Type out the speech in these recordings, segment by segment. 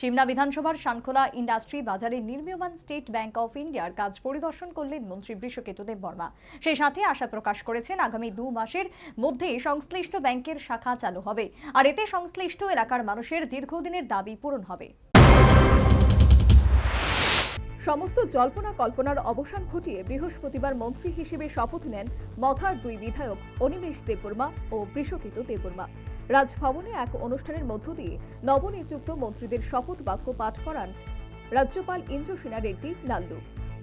সিমনা বিধানসভার শানখোলা ইন্ডাস্ট্রি বাজারে নির্মীয়মান state bank of ইন্ডিয়ার কাজ পরিদর্শন করলেন মন্ত্রী বৃষকেতু দেব বর্মা। সেই সাথে আশা প্রকাশ করেছেন আগামী দু মাসের মধ্যে সংশ্লিষ্ট ব্যাংকের শাখা চালু হবে। আর এতে সংশ্লিষ্ট এলাকার মানুষের দীর্ঘদিনের দাবি পূরণ হবে। সমস্ত জল্পনা কল্পনার অবসান ঘটিয়ে বৃহস্পতিবার মন্ত্রী হিসেবে শপথ নেন মথার দুই বিধায়ক অনিমেষ দেববর্মা ও বৃষকিত দেববর্মা। রাজভবনে এক অনুষ্ঠানের মধ্য দিয়ে নবনিযুক্ত মন্ত্রীদের শপথ বাক্য পাঠ করান রাজ্যপাল ইন্দ্রসেনা রেড্ডি লাল্লু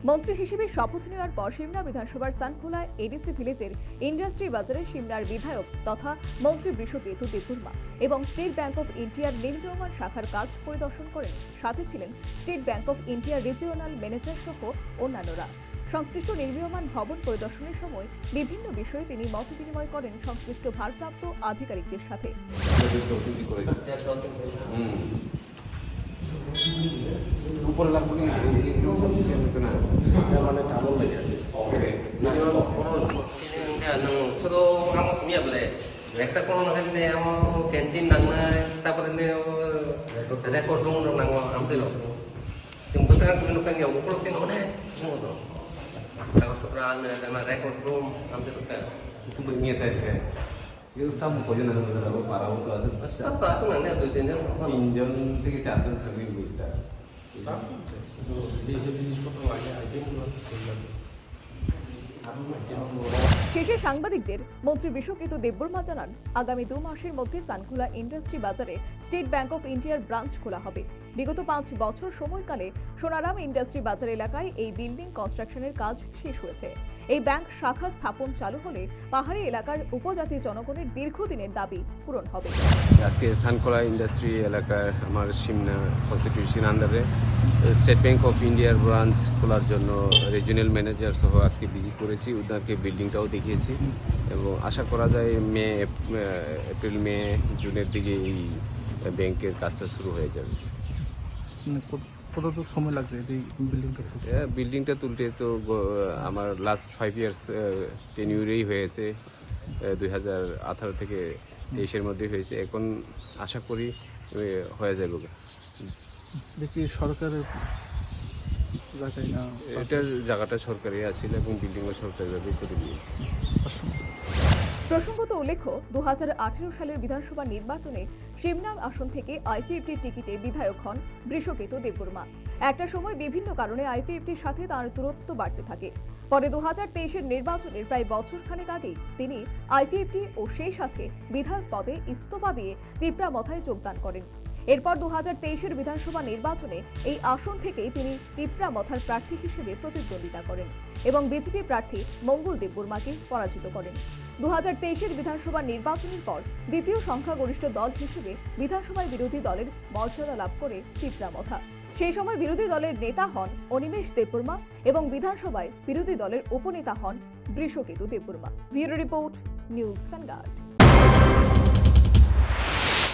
মন্ত্রী হিসেবে শপথ নেওয়ার পর সিমলা বিধানসভার সানখোলা এডিসি ভিলেজের ইন্ডাস্ট্রি বাজারে সিমলার বিধায়ক তথা মন্ত্রী বৃষকেতু দেববর্মা এবং স্টেট ব্যাংক অফ ইন্ডিয়ার নির্মীয়মান শাখার কাজ পরিদর্শন করেন। সাথে ছিলেন স্টেট ব্যাংক অফ ইন্ডিয়ার রিজিওনাল ম্যানেজার সহ অন্যান্যরা। সংশ্লিষ্ট নির্মীয়মান ভবন পরিদর্শনের সময় বিভিন্ন বিষয়ে তিনি মত বিনিময় করেন সংশ্লিষ্ট ভারপ্রাপ্ত আধিকারিকদের সাথে। উপরে Rekta kono na hindi amo canteen nang na tapos hindi record room nang nang amde lo. Yung basta kung ano kanya upo tin ona. Mo to. Tapos ko tra na record room amde lo kaya. Itu niat aja. Itu sama kau jangan ada apa parah itu asal pasti. Apa ako na na do din yan. Injon থেকে চারজন থাকবে বুঝটা এইসব জিনিসপত্র লাগে আইটেমগুলো শেষে সাংবাদিকদের, মন্ত্রী বিশ্বকেতু দেববর্মা জানান, আগামী দু মাসের মধ্যে সানখোলা ইন্ডাস্ট্রি বাজারে স্টেট ব্যাংক অফ ইন্ডিয়ার ব্রাঞ্চ খোলা হবে। বিগত পাঁচ বছর সময়কালে সোনারাম ইন্ডাস্ট্রি বাজার এলাকায় এই বিল্ডিং কনস্ট্রাকশনের কাজ শেষ হয়েছে। এই ব্যাংক শাখা স্থাপন চালু হলে পাহাড়ি এলাকার উপজাতি জনগণের দীর্ঘদিনের দাবি পূরণ হবে। আজকে সানকোলা ইন্ডাস্ট্রি এলাকার আমার সিমনা কনস্টিটিউশন আন্ডারে স্টেট ব্যাংক অফ ইন্ডিয়ার ব্রাঞ্চ খোলার জন্য রিজিওনাল ম্যানেজার সহ আজকে ভিজিট করেছি। ওনাকে বিল্ডিংটাও দেখিয়েছি এবং আশা করা যায় মে এপ্রিল মে জুনের দিকে এই ব্যাংকের কাজটা শুরু হয়ে যাবে। মানে কত- কতটুকু সময় লাগছে এই বিল্ডিংটা বিল্ডিংটা তুলতে তো আমার লাস্ট ফাইভ ইয়ার্স টেনিউরেই হয়েছে দুই হাজার আঠারো থেকে তেইশের মধ্যে হয়েছে। এখন আশা করি হয়ে যাবে। দেখি সরকারের জায়গায় না এটার জায়গাটা সরকারি আছিল এবং বিল্ডিংও সরকারিভাবে করে দিয়েছে। প্রসঙ্গত উল্লেখ্য দু সালের বিধানসভা নির্বাচনে আসন থেকে আইপিএফটি টিকিটে বিধায়ক হন বৃষকেতু দেববর্মা। একটা সময় বিভিন্ন কারণে আইপিএফটির সাথে তার দূরত্ব বাড়তে থাকে। পরে দু হাজার নির্বাচনের প্রায় বছর খানেক আগেই তিনি আইপিএফটি ও সেই সাথে বিধায়ক পদে ইস্তফা দিয়ে তিপ্রা মথায় যোগদান করেন। এরপর দু হাজার বিধানসভা নির্বাচনে এই আসন থেকেই তিনি তিপ্রা মথার প্রার্থী হিসেবে প্রতিদ্বন্দ্বিতা করেন এবং বিজেপি প্রার্থী মঙ্গল দেববর্মাকে পরাজিত করেন। দু হাজার বিধানসভা নির্বাচনের পর দ্বিতীয় সংখ্যাগরিষ্ঠ দল হিসেবে বিধানসভায় বিরোধী দলের মর্যাদা লাভ করে তিপ্রা মথা। সেই সময় বিরোধী দলের নেতা হন অনিমেষ দেববর্মা এবং বিধানসভায় বিরোধী দলের উপনেতা হন Brishaketu Debbarma bureau report, news Vanguard